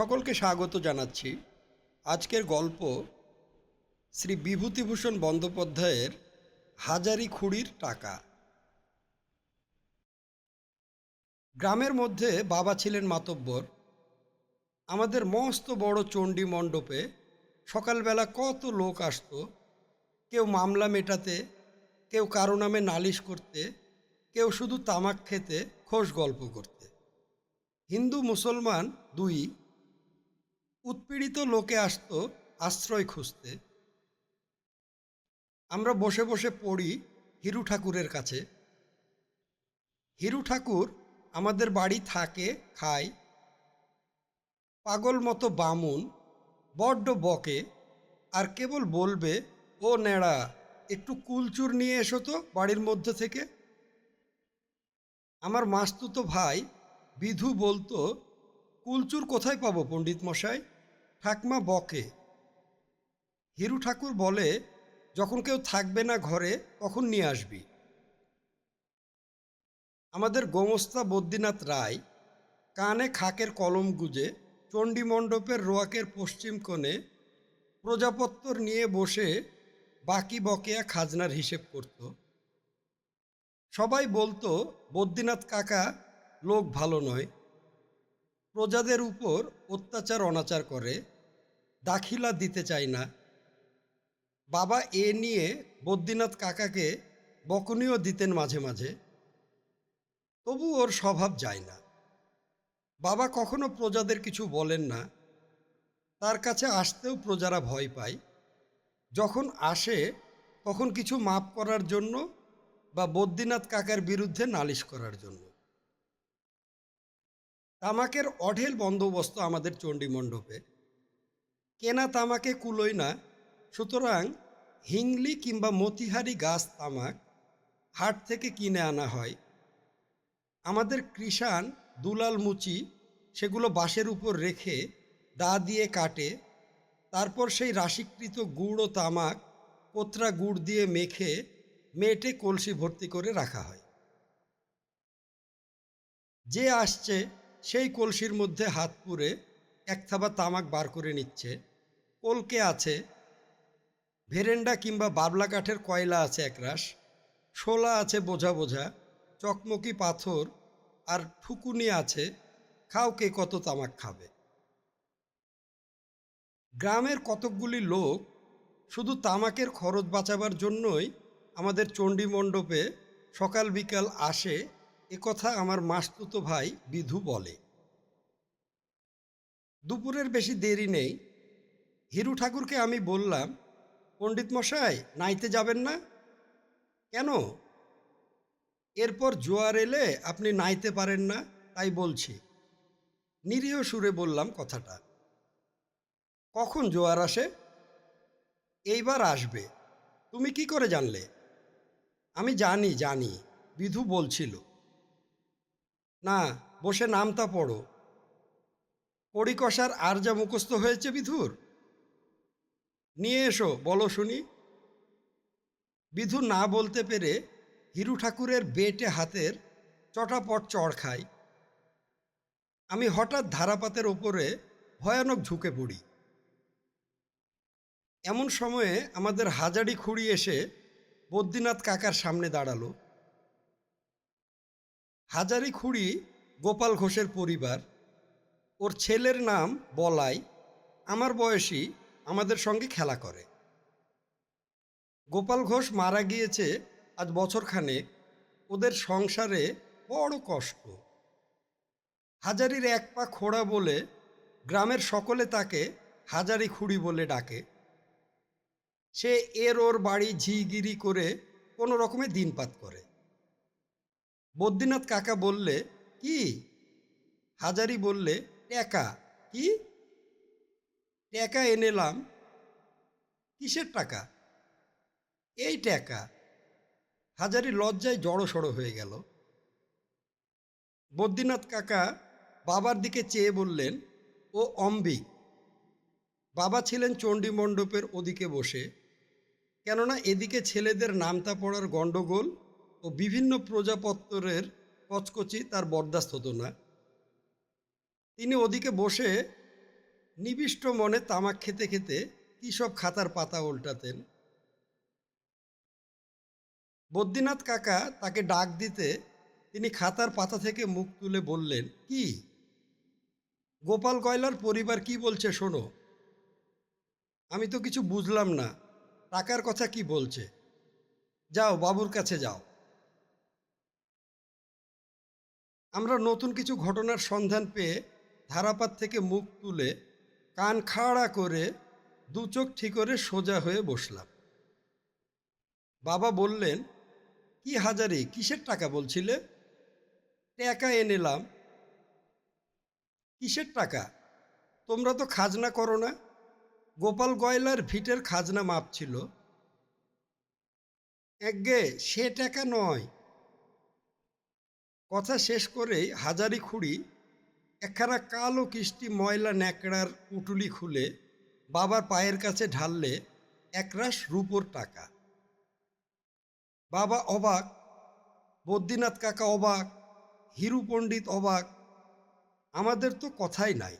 সকলকে স্বাগত জানাচ্ছি। আজকের গল্প শ্রী বিভূতিভূষণ বন্দ্যোপাধ্যায়ের হাজারি খুঁড়ির টাকা। গ্রামের মধ্যে বাবা ছিলেন মাতব্বর। আমাদের মস্ত বড় চণ্ডী মণ্ডপে সকালবেলা কত লোক আসতো। কেউ মামলা মেটাতে, কেউ কারও নামে নালিশ করতে, কেউ শুধু তামাক খেতে খোশ গল্প করতে। হিন্দু মুসলমান দুই উৎপীড়িত লোকে আসতো আশ্রয় খুঁজতে। আমরা বসে বসে পড়ি হিরু ঠাকুরের কাছে। হিরু ঠাকুর আমাদের বাড়ি থাকে, খায়। পাগল মতো বামুন, বড্ড বকে, আর কেবল বলবে, ও নেড়া একটু কুলচুর নিয়ে এসো তো বাড়ির মধ্যে থেকে। আমার মাস্তুতো ভাই বিধু বলতো কুলচুর কোথায় পাবো পণ্ডিত মশাই? ঠাকমা বকে। হিরু ঠাকুর বলে, যখন কেউ থাকবে না ঘরে, তখন নিয়ে আসবি। আমাদের গোমস্তা বদ্রীনাথ রায় কানে খাকের কলম গুজে, চণ্ডী মণ্ডপের রোয়াকের পশ্চিম কোণে প্রজাপত্তর নিয়ে বসে বাকি বকেয়া খাজনার হিসেব করত। সবাই বলতো, বদ্রীনাথ কাকা, লোক ভালো নয়। প্রজাদের উপর অত্যাচার, অনাচার করে, দাখিলা দিতে চায় না। বাবা এ নিয়ে বদ্রীনাথ কাকাকে বকনিও দিতেন মাঝে মাঝে। তবু ওর স্বভাব যায় না। বাবা কখনো প্রজাদের কিছু বলেন না। তার কাছে আসতেও প্রজারা ভয় পায়। যখন আসে, তখন কিছু মাপ করার জন্য বা বদ্রীনাথ কাকার বিরুদ্ধে নালিশ করার জন্য। তামাকের অঢেল বন্দোবস্ত আমাদের চণ্ডী মণ্ডপে কেনা তামাকে কুলোয় না, সুতরাং হিংলি কিংবা মতিহারি গাছ তামাক হাট থেকে কিনে আনা হয়। আমাদের কৃষাণ, দুলাল মুচি সেগুলো বাঁশের উপর রেখে দা দিয়ে কাটে, তারপর সেই রাশিকৃত গুড় ও তামাক পোত্রা গুড় দিয়ে মেখে মেটে কলসি ভর্তি করে রাখা হয়। যে আসছে সেই কলসির মধ্যে হাত পুরে এক থাবা তামাক বার করে নিচ্ছে। কলকে আছে ভেরেন্ডা কিংবা বাবলা কাঠের কয়লা আছে একরাশ, শোলা আছে বোঝা বোঝা, চকমকি পাথর আর ঠুকুনি আছে, খাও কে কত তামাক খাবে। গ্রামের কতকগুলি লোক শুধু তামাকের খরচ বাঁচাবার জন্যই আমাদের চণ্ডী মণ্ডপে সকাল বিকাল আসে একথা আমার মাসতুতো ভাই বিধু বলে। দুপুরের বেশি দেরি নেই। হিরু ঠাকুরকে আমি বললাম, পণ্ডিত মশাই, নাইতে যাবেন না? কেন? এরপর জোয়ার এলে আপনি নাইতে পারেন না, তাই বলছি। নিরীহ সুরে বললাম কথাটা। কখন জোয়ার আসে? এইবার আসবে। তুমি কি করে জানলে? আমি জানি জানি, বিধু বলছিল। না, বসে নামতা পড়ো। পরিকষার আর যা মুখস্থ হয়েছে বিধুর? নিয়ে এসো, বলো শুনি। বিধু না বলতে পেরে হিরু ঠাকুরের বেটে হাতের চটাপট চড় খাই। আমি হঠাৎ ধারাপাতের ওপরে ভয়ানক ঝুঁকে পড়ি। এমন সময়ে আমাদের হাজারি খুঁড়ি এসে বদ্রীনাথ কাকার সামনে দাঁড়াল। হাজারি খুঁড়ি গোপাল ঘোষের পরিবার। ওর ছেলের নাম বলাই। আমার বয়সী, আমাদের সঙ্গে খেলা করে। গোপাল ঘোষ মারা গিয়েছে আজ বছরখানেক। ওদের সংসারে বড় কষ্ট। হাজারির এক পা খোড়া বলে গ্রামের সকলে তাকে হাজারি খুঁড়ি বলে ডাকে। সে এর ওর বাড়ি ঝিগিরি করে কোনো রকমে দিনপাত করে। বদ্রীনাথ কাকা বললে, কি? হাজারি বললে, টেকা। কি? টাকা এনেলাম। কিসের টাকা? এই টাকা। হাজারি লজ্জায় জড়ো সড়ো হয়ে গেল। বদ্রীনাথ কাকা বাবার দিকে চেয়ে বললেন, ও অম্বিক বাবা ছিলেন চণ্ডী মণ্ডপের ওদিকে বসে। কেননা এদিকে ছেলেদের নামতা পড়ার গণ্ডগোল ও বিভিন্ন প্রজাপত্তরের কচকচি তার বরদাস্ত হতো না। তিনি ওদিকে বসে নিবিষ্ট মনে তামাক খেতে খেতে কী সব খাতার পাতা উল্টাতেন। বদ্রীনাথ কাকা তাকে ডাক দিতে তিনি খাতার পাতা থেকে মুখ তুলে বললেন, কি? গোপাল কয়লার পরিবার কি বলছে শোনো। আমি তো কিছু বুঝলাম না। টাকার কথা কি বলছে? যাও, বাবুর কাছে যাও। আমরা নতুন কিছু ঘটনার সন্ধান পেয়ে ধারাপাত থেকে মুখ তুলে কান খাড়া করে দু চোখ ঠিক করে সোজা হয়ে বসলাম। বাবা বললেন, কি হাজারে, কিসের টাকা বলছিলে? টাকা এনেলাম। কিসের টাকা? তোমরা তো খাজনা করো না। গোপাল গয়লার ভিটের খাজনা মাপ ছিল। একগে, সে টাকা নয়। কথা শেষ করেই হাজারি খুঁড়ি একখানা কালো কিস্টি ময়লা ন্যাকড়ার পুটুলি খুলে বাবার পায়ের কাছে ঢাললে একরাশ রূপোর টাকা। বাবা অবাক, বদ্রীনাথ কাকা অবাক, হিরু পণ্ডিত অবাক, আমাদের তো কথাই নাই।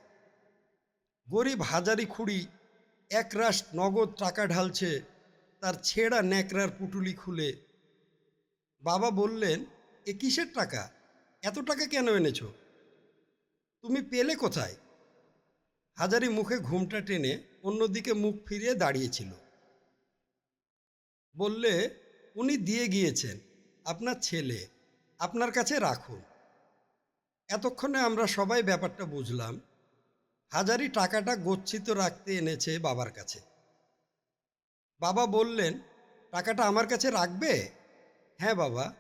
গরিব হাজারি খুঁড়ি একরাশ নগদ টাকা ঢালছে, তার ছেঁড়া ন্যাকড়ার পুটুলি খুলে। বাবা বললেন, এ কিসের টাকা? এত টাকা কেন এনেছো? তুমি পেলে কোথায়? হাজারি মুখে ঘুমটা টেনে অন্যদিকে মুখ ফিরিয়ে দাঁড়িয়েছিল। বললে, উনি দিয়ে গিয়েছেন, আপনার ছেলে, আপনার কাছে রাখুন। এতক্ষণে আমরা সবাই ব্যাপারটা বুঝলাম, হাজারি টাকাটা গচ্ছিত রাখতে এনেছে বাবার কাছে। বাবা বললেন, টাকাটা আমার কাছে রাখবে? হ্যাঁ বাবা,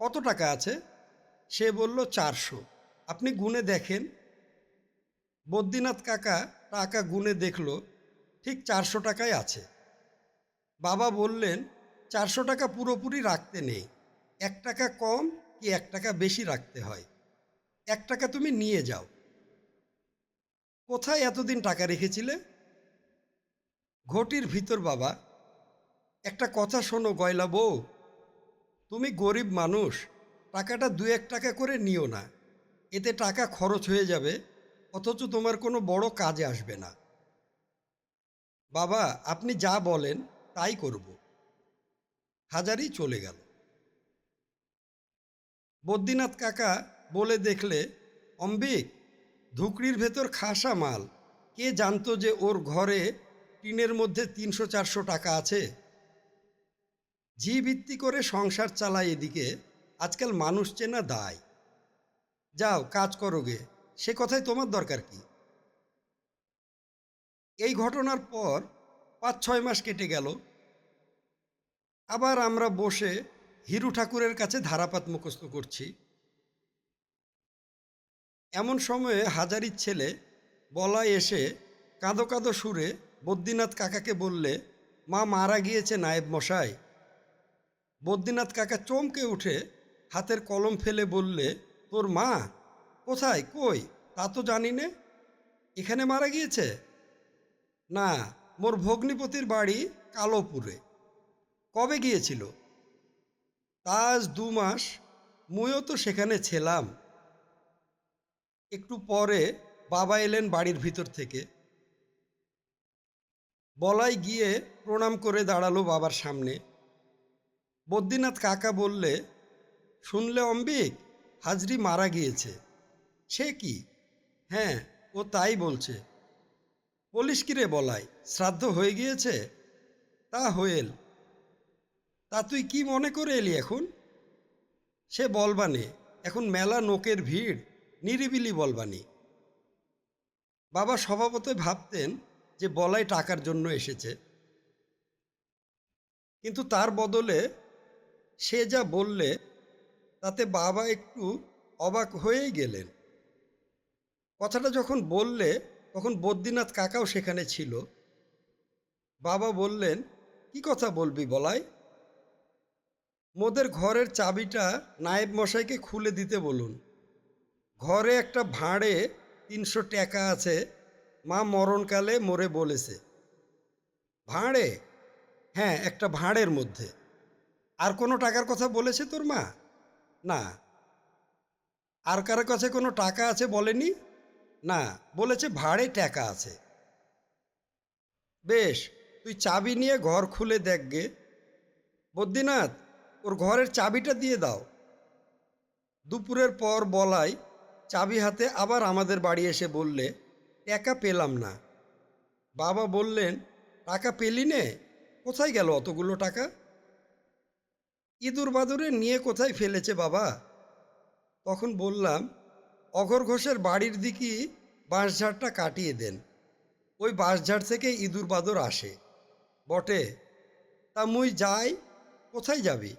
কত টাকা আছে? সে বলল, চারশো। আপনি গুনে দেখেন। বদ্রীনাথ কাকা টাকা গুনে দেখল, ঠিক চারশো টাকাই আছে। বাবা বললেন, চারশো টাকা পুরোপুরি রাখতে নেই। এক টাকা কম কি এক টাকা বেশি রাখতে হয়? এক টাকা তুমি নিয়ে যাও। কোথায় এতদিন টাকা রেখেছিলে? ঘটির ভিতর, বাবা। একটা কথা শোনো, গয়লা বউ। তুমি গরিব মানুষ। টাকাটা দু এক টাকা করে নিও না। এতে টাকা খরচ হয়ে যাবে, অথচ তোমার কোনো বড় কাজে আসবে না। বাবা, আপনি যা বলেন, তাই করব। হাজারি চলে গেল। বদ্রীনাথ কাকা বলে দেখলে অম্বিক ধুকরির ভেতর খাসা মাল। কে জানতো যে ওর ঘরে টিনের মধ্যে তিনশো চারশো টাকা আছে? জি ভিত্তি করে সংসার চালায় এদিকে। আজকাল মানুষ চেনা দায়। যাও, কাজ করো গে। সে কথাই তোমার দরকার কি? এই ঘটনার পর পাঁচ ছয় মাস কেটে গেল। আবার আমরা বসে হিরু ঠাকুরের কাছে ধারাপাত মুখস্থ করছি। এমন সময়ে হাজারির ছেলে বলা এসে কাঁদো কাঁদো সুরে বদ্রীনাথ কাকাকে বললে, মা মারা গিয়েছে নায়েব মশাই। বদ্রীনাথ কাকা চমকে উঠে হাতের কলম ফেলে বললে, তোর মা কোথায়? কই? তা তো জানি নে। এখানে মারা গিয়েছে? না, মোর ভগ্নিপতির বাড়ি কালোপুরে। কবে গিয়েছিল? তাজ দু মাস। মুইও তো সেখানে ছিলাম। একটু পরে বাবা এলেন বাড়ির ভিতর থেকে। বলাই গিয়ে প্রণাম করে দাঁড়াল বাবার সামনে। বদ্রীনাথ কাকা বললে শুনলে অম্বিক, হাজরি মারা গিয়েছে। সে কি? হ্যাঁ ও তাই বলছে। বলিস কিরে বলাই, শ্রাদ্ধ হয়ে গিয়েছে? তা হয়েল। তা তুই কি মনে করে এলি এখন? সে বলবানে, এখন মেলা নোকের ভিড়, নিরিবিলি বলবানি। বাবা স্বভাবতই ভাবতেন যে বলাই টাকার জন্য এসেছে। কিন্তু তার বদলে সে যা বললে তাতে বাবা একটু অবাক হয়েই গেলেন। কথাটা যখন বললে, তখন বদ্রীনাথ কাকাও সেখানে ছিল। বাবা বললেন, কি কথা বলবি বলাই? মোদের ঘরের চাবিটা নায়েব মশাইকে খুলে দিতে বলুন। ঘরে একটা ভাঁড়ে তিনশো টাকা আছে, মা মরণকালে মরে বলেছে। ভাঁড়ে? হ্যাঁ একটা ভাঁড়ের মধ্যে। আর কোনো টাকার কথা বলেছে তোর মা? না। আর কারও কাছে কোনো টাকা আছে বলেনি? না, বলেছে ভাড়ে টাকা আছে। বেশ, তুই চাবি নিয়ে ঘর খুলে দেখগে বদ্রীনাথ, ওর ঘরের চাবিটা দিয়ে দাও। দুপুরের পর বলাই, চাবি হাতে আবার আমাদের বাড়ি এসে বললে, টাকা পেলাম না। বাবা বললেন, টাকা পেলি নে? কোথায় গেল অতগুলো টাকা? ইঁদুর বাদুরে নিয়ে কোথায় ফেলেছে বাবা? তখন বললাম, অঘর ঘোষের বাড়ির দিকেই বাঁশঝাড়টা কাটিয়ে দেন। ওই বাঁশঝাড় থেকে ইঁদুর বাদর আসে। বটে, তা মুই যাই, কোথায় যাবি?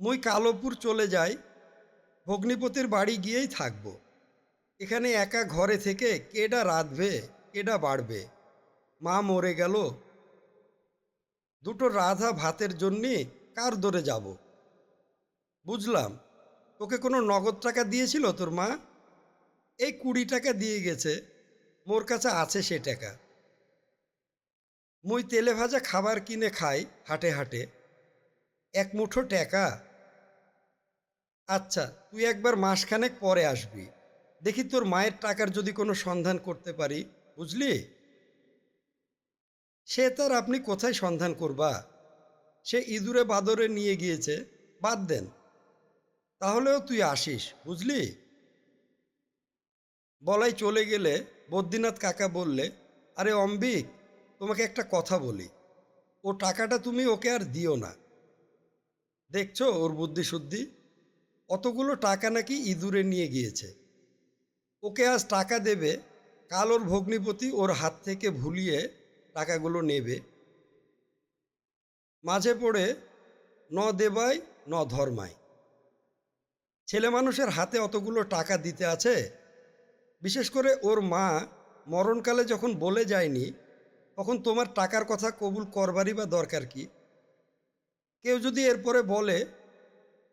মুই কালোপুর চলে যাই, ভগ্নিপতির বাড়ি গিয়েই থাকব। এখানে একা ঘরে থেকে কেডা রাঁধবে, কেডা বাড়বে? মা মরে গেল দুটো রাধা ভাতের জন্যে কার দরে যাব? বুঝলাম। তোকে কোনো নগদ টাকা দিয়েছিল তোর মা? এই কুড়ি টাকা দিয়ে গেছে। মোর কাছে আছে সে টাকা। মুই তেলে ভাজা খাবার কিনে খাই হাটে হাটে। এক মুঠো টাকা আচ্ছা তুই একবার মাসখানেক পরে আসবি। দেখি তোর মায়ের টাকার যদি কোনো সন্ধান করতে পারি, বুঝলি? সে তার আপনি কোথায় সন্ধান করবা? সে ইঁদুরে বাদরে নিয়ে গিয়েছে, বাদ দেন। তাহলেও তুই আসিস, বুঝলি? বলাই চলে গেলে বদ্রীনাথ কাকা বললে, আরে অম্বিক, তোমাকে একটা কথা বলি। ও টাকাটা তুমি ওকে আর দিও না। দেখছ ওর বুদ্ধি শুদ্ধি অতগুলো টাকা নাকি ইঁদুরে নিয়ে গিয়েছে। ওকে আজ টাকা দেবে, কাল ওর ভগ্নিপতি ওর হাত থেকে ভুলিয়ে টাকাগুলো নেবে। মাঝে পড়ে ন দেবায় ন ধর্মায় ছেলে মানুষের হাতে অতগুলো টাকা দিতে আছে। বিশেষ করে ওর মা মরণকালে যখন বলে যায়নি, তখন তোমার টাকার কথা কবুল করবারই বা দরকার কি? কেউ যদি এরপরে বলে,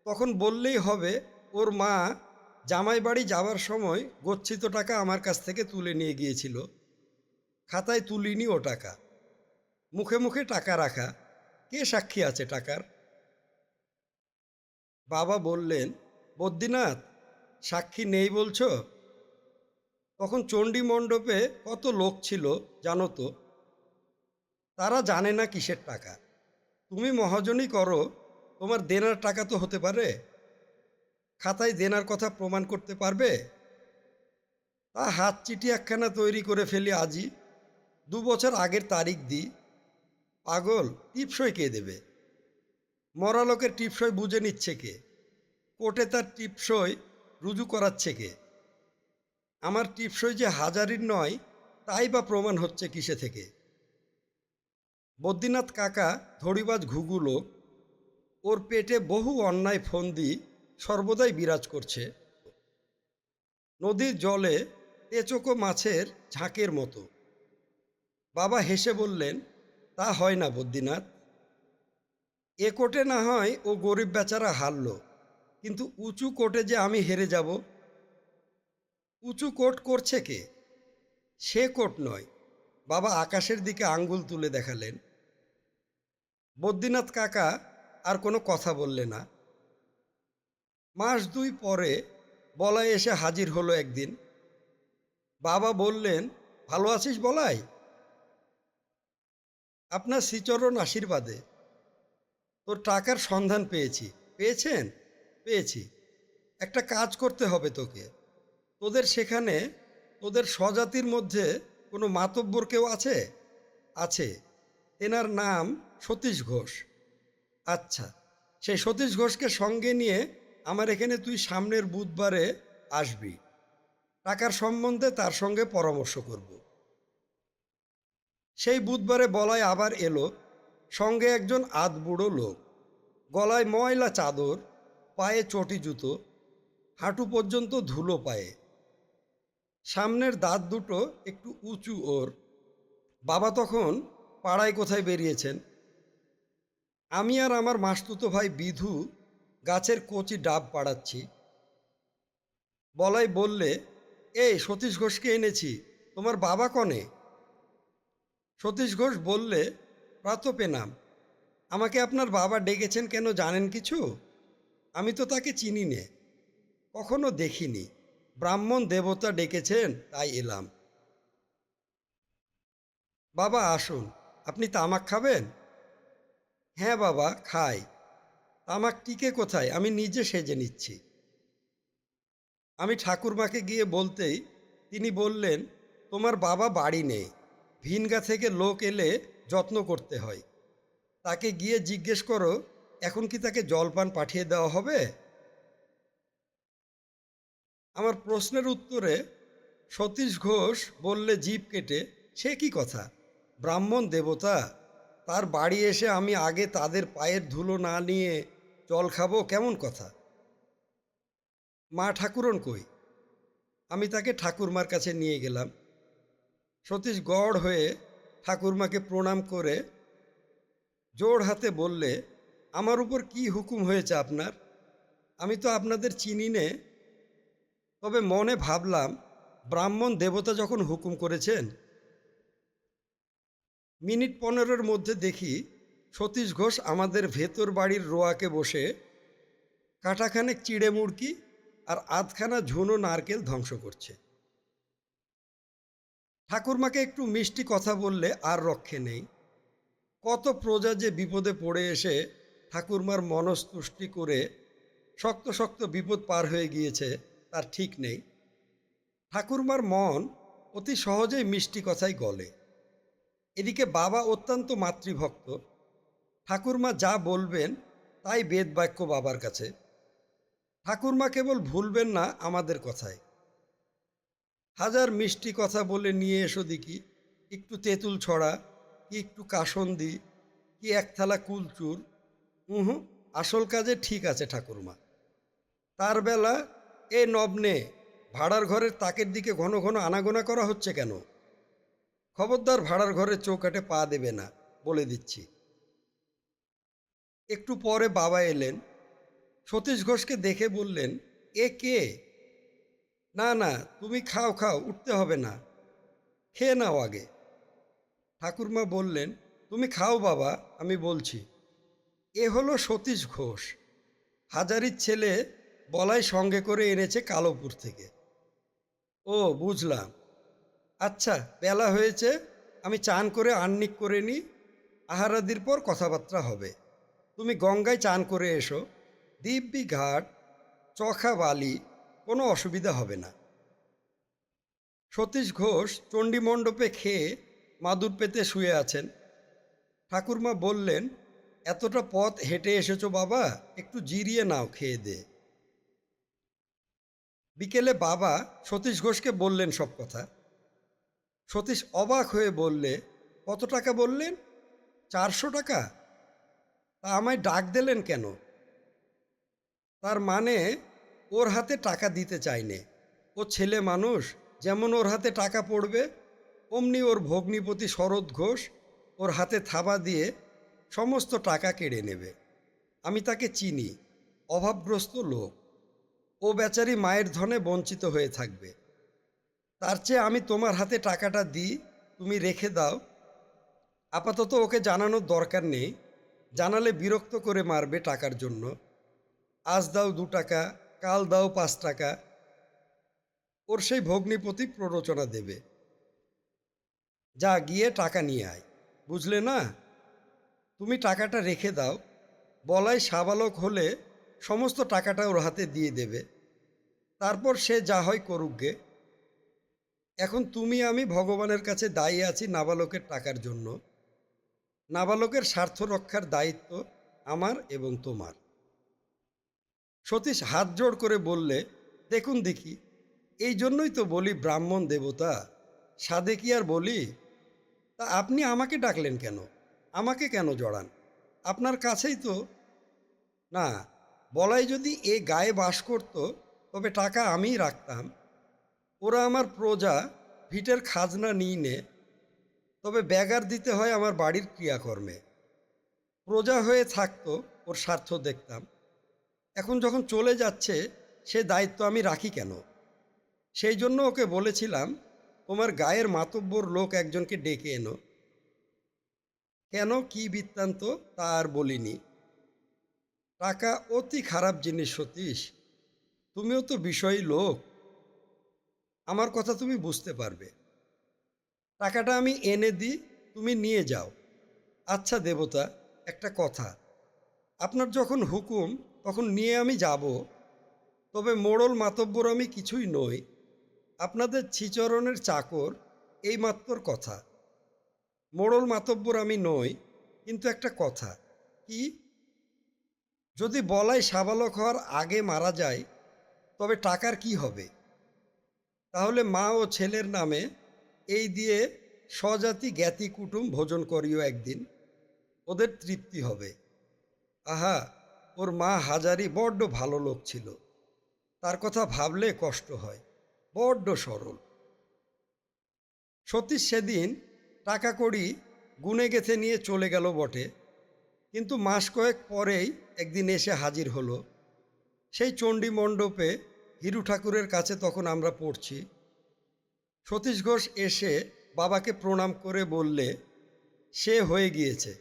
তখন বললেই হবে, ওর মা জামাই বাড়ি যাওয়ার সময় গচ্ছিত টাকা আমার কাছ থেকে তুলে নিয়ে গিয়েছিল। খাতায় তুলিনি ও টাকা। মুখে মুখে টাকা রাখা। কে সাক্ষী আছে টাকার? বাবা বললেন, বদ্রীনাথ, সাক্ষী নেই বলছো? তখন চণ্ডী মণ্ডপে কত লোক ছিল জানো তো? তারা জানে না কিসের টাকা। তুমি মহাজনই করো, তোমার দেনার টাকা তো হতে পারে। খাতায় দেনার কথা প্রমাণ করতে পারবে? তা হাত চিঠি একখানা তৈরি করে ফেলি আজই দু বছর আগের তারিখ দিই। পাগল, টিপসই কে দেবে? মরা লোকের টিপসই বুঝে নিচ্ছে কে? কোর্টে তার টিপসই রুজু করাচ্ছে কে? আমার টিপসই যে হাজারির নয়, তাই বা প্রমাণ হচ্ছে কিসে থেকে? বদ্রীনাথ কাকা ধড়িবাজ ঘুঘু লোক, ওর পেটে বহু অন্যায় ফন্দি সর্বদাই বিরাজ করছে। নদীর জলে তেচকো মাছের ঝাঁকের মতো। বাবা হেসে বললেন, তা হয় না বদ্রীনাথ। এ কোটে না হয় ও গরিব বেচারা হারল। কিন্তু উঁচু কোটে যে আমি হেরে যাব, উঁচু কোট করছে কে? সে কোট নয় বাবা আকাশের দিকে আঙ্গুল তুলে দেখালেন। বদ্রীনাথ কাকা আর কোনো কথা বললে না। মাস দুই পরে বলাই এসে হাজির হলো একদিন। বাবা বললেন, ভালো আছিস বলাই আপনার শ্রীচরণ আশীর্বাদে। তোর টাকার সন্ধান পেয়েছি। পেয়েছেন? পেয়েছি। একটা কাজ করতে হবে তোকে। তোদের সেখানে, তোদের স্বজাতির মধ্যে কোনো মাতব্বর কেউ আছে? আছে। এনার নাম সতীশ ঘোষ। আচ্ছা সেই সতীশ ঘোষকে সঙ্গে নিয়ে আমার এখানে তুই সামনের বুধবারে আসবি। টাকার সম্বন্ধে তার সঙ্গে পরামর্শ করব। সেই বুধবারে বলায় আবার এলো, সঙ্গে একজন আধবুড়ো লোক। গলায় ময়লা চাদর, পায়ে চটি জুতো, হাঁটু পর্যন্ত ধুলো পায়ে। সামনের দাঁত দুটো একটু উঁচু ওর। বাবা তখন পাড়ায় কোথায় বেরিয়েছেন? আমি আর আমার মাসতুতো ভাই বিধু গাছের কচি ডাব পাড়াচ্ছি। বলাই বললে, এই সতীশ ঘোষকে এনেছি, তোমার বাবা কনে? সতীশ ঘোষ বললে প্রাত পেনাম আমাকে আপনার বাবা ডেকেছেন কেন জানেন কিছু? আমি তো তাকে চিনি নে কখনো দেখিনি। ব্রাহ্মণ দেবতা ডেকেছেন, তাই এলাম। বাবা, আসুন। আপনি তামাক খাবেন? হ্যাঁ বাবা, খাই। তামাক টিকে কোথায়? আমি নিজে সেজে নিচ্ছি। আমি ঠাকুরমাকে গিয়ে বলতেই তিনি বললেন, তোমার বাবা বাড়ি নেই। ভিনগা থেকে লোক এলে যত্ন করতে হয়। তাকে গিয়ে জিজ্ঞেস করো, এখন কি তাকে জলপান পাঠিয়ে দেওয়া হবে? আমার প্রশ্নের উত্তরে সতীশ ঘোষ বললে জিভ কেটে, সে কি কথা? ব্রাহ্মণ দেবতা, তার বাড়ি এসে আমি আগে তাদের পায়ের ধুলো না নিয়ে জল খাব কেমন কথা? মা ঠাকুরন কই? আমি তাকে ঠাকুরমার কাছে নিয়ে গেলাম। সতীশ গড় হয়ে ঠাকুরমাকে প্রণাম করে জোড় হাতে বললে, আমার উপর কি হুকুম হয়েছে আপনার? আমি তো আপনাদের চিনি নে তবে মনে ভাবলাম, ব্রাহ্মণ দেবতা যখন হুকুম করেছেন, মিনিট পনেরোর মধ্যে দেখি সতীশ ঘোষ আমাদের ভেতর বাড়ির রোয়াকে বসে কাটাখানেক চিড়ে মুড়কি আর আধখানা ঝুনো নারকেল ধ্বংস করছে। ঠাকুরমাকে একটু মিষ্টি কথা বললে আর রক্ষে নেই। কত প্রজা যে বিপদে পড়ে এসে ঠাকুরমার মনস্তুষ্টি করে শক্ত শক্ত বিপদ পার হয়ে গিয়েছে, তার ঠিক নেই। ঠাকুরমার মন অতি সহজেই মিষ্টি কথাই গলে। এদিকে বাবা অত্যন্ত মাতৃভক্ত। ঠাকুরমা যা বলবেন, তাই বেদ বাক্য বাবার কাছে। ঠাকুরমা কেবল ভুলবেন না আমাদের কথায়। হাজার মিষ্টি কথা বলে নিয়ে এসো দেখি। একটু তেঁতুল ছড়া, কি একটু কাসন্দি, কি এক থালা কুলচুর। উহু, আসল কাজে ঠিক আছে ঠাকুরমা। তার বেলা এ নবনে, ভাড়ার ঘরের তাকের দিকে ঘন ঘন আনাগোনা করা হচ্ছে কেন? খবরদার ভাড়ার ঘরে চৌকাটে পা দেবে না, বলে দিচ্ছি। একটু পরে বাবা এলেন। সতীশ ঘোষকে দেখে বললেন, এ কে? না না, তুমি খাও খাও, উঠতে হবে না। খেয়ে নাও আগে। ঠাকুরমা বললেন, তুমি খাও বাবা, আমি বলছি। এ হলো সতীশ ঘোষ। হাজারির ছেলে বলাই সঙ্গে করে এনেছে কালোপুর থেকে। ও, বুঝলাম। আচ্ছা বেলা হয়েছে, আমি চান করে আন্নিক করে নিই, আহারাদির পর কথাবার্তা হবে। তুমি গঙ্গায় চান করে এসো। দিব্যি ঘাট চখা বালি কোনো অসুবিধা হবে না। সতীশ ঘোষ চণ্ডীমণ্ডপে খেয়ে মাদুর পেতে শুয়ে আছেন। ঠাকুরমা বললেন, এতটা পথ হেঁটে এসেছ বাবা, একটু জিরিয়ে নাও খেয়ে দে। বিকেলে বাবা সতীশ ঘোষকে বললেন সব কথা। সতীশ অবাক হয়ে বললে, কত টাকা বললেন? চারশো টাকা? তা আমায় ডাক দিলেন কেন? তার মানে ওর হাতে টাকা দিতে চাইনে ও ছেলে মানুষ, যেমন ওর হাতে টাকা পড়বে, অমনি ওর ভগ্নিপতি শরৎ ঘোষ ওর হাতে থাবা দিয়ে সমস্ত টাকা কেড়ে নেবে। আমি তাকে চিনি, অভাবগ্রস্ত লোক। ও বেচারি মায়ের ধনে বঞ্চিত হয়ে থাকবে। তার চেয়ে আমি তোমার হাতে টাকাটা দিই, তুমি রেখে দাও। আপাতত ওকে জানানোর দরকার নেই, জানালে বিরক্ত করে মারবে টাকার জন্য। আজ দাও দু টাকা কাল দাও পাঁচ টাকা। ওর সেই ভগ্নিপতি প্ররোচনা দেবে। যা গিয়ে টাকা নিয়ে আয়। বুঝলে না? তুমি টাকাটা রেখে দাও। বলাই সাবালক হলে সমস্ত টাকাটা ওর হাতে দিয়ে দেবে। তারপর সে যা হয় করুক গে। এখন তুমি আমি ভগবানের কাছে দায়ী আছি নাবালকের টাকার জন্য। নাবালকের স্বার্থ রক্ষার দায়িত্ব আমার এবং তোমার। সতীশ হাত জোড় করে বললে, দেখুন দেখি, এই জন্যই তো বলি ব্রাহ্মণ দেবতা সাদে কি আর বলি? তা আপনি আমাকে ডাকলেন কেন? আমাকে কেন জড়ান? আপনার কাছেই তো। না, বলাই যদি এ গায়ে বাস করত, তবে টাকা আমিই রাখতাম। ওরা আমার প্রজা, ভিটের খাজনা নিই নে, তবে ব্যাগার দিতে হয় আমার বাড়ির ক্রিয়াকর্মে। প্রজা হয়ে থাকতো, ওর স্বার্থ দেখতাম। এখন যখন চলে যাচ্ছে, সে দায়িত্ব আমি রাখি কেন? সেই জন্য ওকে বলেছিলাম, তোমার গায়ের মাতব্বর লোক একজনকে ডেকে এনো। কেন? কি বৃত্তান্ত? তা আর বলিনি। টাকা অতি খারাপ জিনিস সতীশ। তুমিও তো বিষয়ী লোক। আমার কথা তুমি বুঝতে পারবে। টাকাটা আমি এনে দিই, তুমি নিয়ে যাও। আচ্ছা দেবতা, একটা কথা। আপনার যখন হুকুম তখন নিয়ে আমি যাব। তবে মোড়ল মাতব্বর আমি কিছুই নই। আপনাদের ছিচরণের চাকর এই মাত্র কথা। মোড়ল মাতব্বর আমি নই, কিন্তু একটা কথা। কি? যদি বলাই সাবালক হওয়ার আগে মারা যায়, তবে টাকার কি হবে? তাহলে মা ও ছেলের নামে এই দিয়ে স্বজাতি জ্ঞাতি কুটুম ভোজন করিও একদিন। ওদের তৃপ্তি হবে। আহা! ওর মা হাজারি বড্ড ভালো লোক ছিল। তার কথা ভাবলে কষ্ট হয়। বড্ড সরল। সতীশ সেদিন টাকা কড়ি গুনে গেথে নিয়ে চলে গেল বটে। কিন্তু মাস কয়েক পরেই একদিন এসে হাজির হলো। সেই চণ্ডী মণ্ডপে হিরু ঠাকুরের কাছে তখন আমরা পড়ছি। সতীশ ঘোষ এসে বাবাকে প্রণাম করে বললে, সে হয়ে গিয়েছে।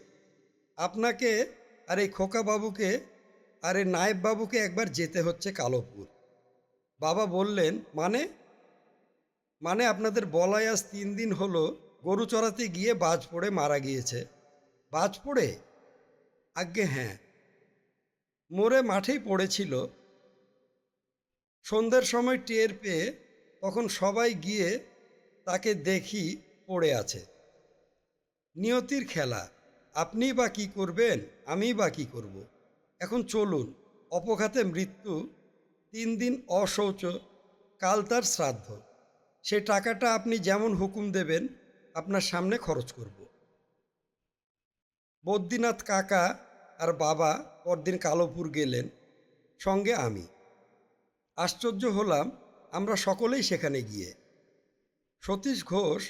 আপনাকে আর এই খোকা বাবুকে আর এই নায়েব বাবুকে একবার যেতে হচ্ছে কালোপুর। বাবা বললেন মানে? মানে আপনাদের বলাই আজ তিন দিন হলো গরু চড়াতে গিয়ে বাজ পড়ে মারা গিয়েছে। বাজ পড়ে আজ্ঞে হ্যাঁ। মোড়ে মাঠেই পড়েছিল। সন্ধ্যের সময় টের পেয়ে তখন সবাই গিয়ে তাকে দেখি পড়ে আছে। নিয়তির খেলা। আপনি বা কী করবেন? আমি বা কী করব? এখন চলুন, অপঘাতে মৃত্যু, তিন দিন অশৌচ, কাল তার শ্রাদ্ধ। সে টাকাটা আপনি যেমন হুকুম দেবেন, আপনার সামনে খরচ করব। বদ্রীনাথ কাকা আর বাবা পরদিন কালোপুর গেলেন, সঙ্গে আমি। আশ্চর্য হলাম, আমরা সকলেই সেখানে গিয়ে। সতীশ ঘোষ,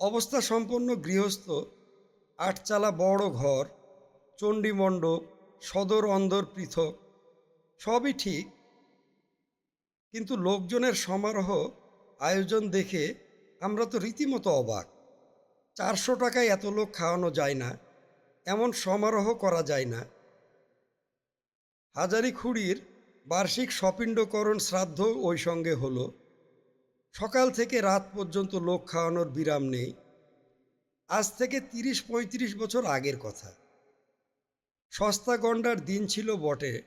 অবস্থা সম্পন্ন গৃহস্থ, আটচালা বড় ঘর, চণ্ডীমণ্ডপ সদর অন্দর পৃথক, সবই ঠিক। কিন্তু লোকজনের সমারোহ আয়োজন দেখে আমরা তো রীতিমতো অবাক। চারশো টাকায় এত লোক খাওয়ানো যায় না, এমন সমারোহ করা যায় না। হাজারি খুঁড়ির বার্ষিক সপিণ্ডকরণ শ্রাদ্ধ ওই সঙ্গে হলো। সকাল থেকে রাত পর্যন্ত লোক খাওয়ানোর বিরাম নেই। আজ থেকে তিরিশ পঁয়ত্রিশ বছর আগের কথা। সস্তা গন্ডার দিন ছিল বটে।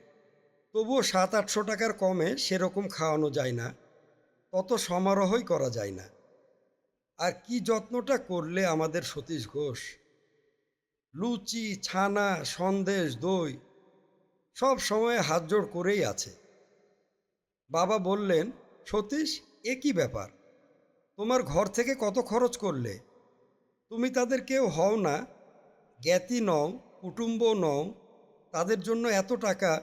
তবুও সাত আটশো টাকার কমে সেরকম খাওয়ানো যায় না। তত সমারোহই করা যায় না। আর কি যত্নটা করলে আমাদের সতীশ ঘোষ? লুচি, ছানা, সন্দেশ, দই, সব সময় হাত জোড় করেই আছে। বাবা বললেন, সতীশ, এ কি ব্যাপার? তোমার ঘর থেকে কত খরচ করলে? তুমি তাদের কেউ হও না। জ্ঞাতি নও কুটুম্ব নও, তাদের জন্য এত টাকা।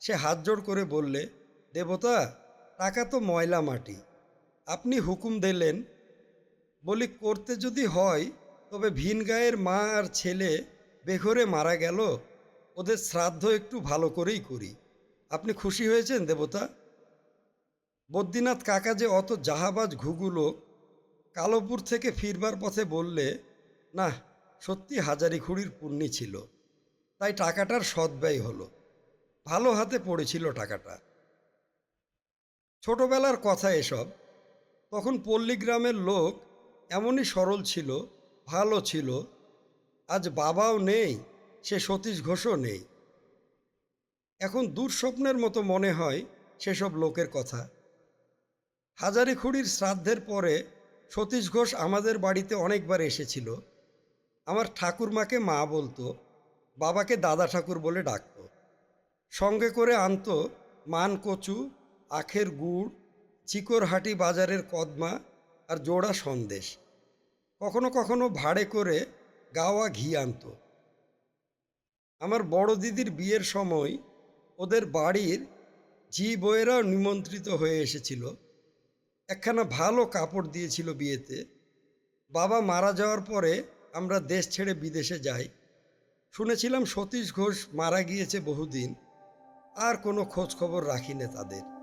সে হাত জোড় করে বললে, দেবতা, টাকা তো ময়লা মাটি। আপনি হুকুম দিলেন। বলি, করতে যদি হয়, তবে ভিন গায়ের মা আর ছেলে বেঘরে মারা গেল। ওদের শ্রাদ্ধ একটু ভালো করেই করি। আপনি খুশি হয়েছেন, দেবতা? বদ্রীনাথ কাকা যে অত জাহাবাজ ঘুঘু লোক কালোপুর থেকে ফিরবার পথে বললে না সত্যি হাজারি খুঁড়ির পুণ্যি ছিল। তাই টাকাটার সদ্ব্যয় হলো। ভালো হাতে পড়েছিল টাকাটা। ছোটবেলার কথা এসব। তখন পল্লীগ্রামের লোক এমনই সরল ছিল, ভালো ছিল। আজ বাবাও নেই, সে সতীশ ঘোষও নেই। এখন দুঃস্বপ্নের মতো মনে হয় সেসব লোকের কথা। হাজারি খুঁড়ির শ্রাদ্ধের পরে সতীশ ঘোষ আমাদের বাড়িতে অনেকবার এসেছিল। আমার ঠাকুরমাকে মা বলতো, বাবাকে দাদা ঠাকুর বলে ডাকতো। সঙ্গে করে আনতো মান কচু, আখের গুড় চিকরহাটি বাজারের কদমা আর জোড়া সন্দেশ। কখনো কখনো ভাড়ে করে গাওয়া ঘি আনতো। আমার বড় দিদির বিয়ের সময় ওদের বাড়ির ঝি বইয়েরাও নিমন্ত্রিত হয়ে এসেছিল। একখানা ভালো কাপড় দিয়েছিল বিয়েতে। বাবা মারা যাওয়ার পরে আমরা দেশ ছেড়ে বিদেশে যাই। শুনেছিলাম সতীশ ঘোষ মারা গিয়েছে বহুদিন। আর কোনো খোঁজ খবর রাখি না তাদের।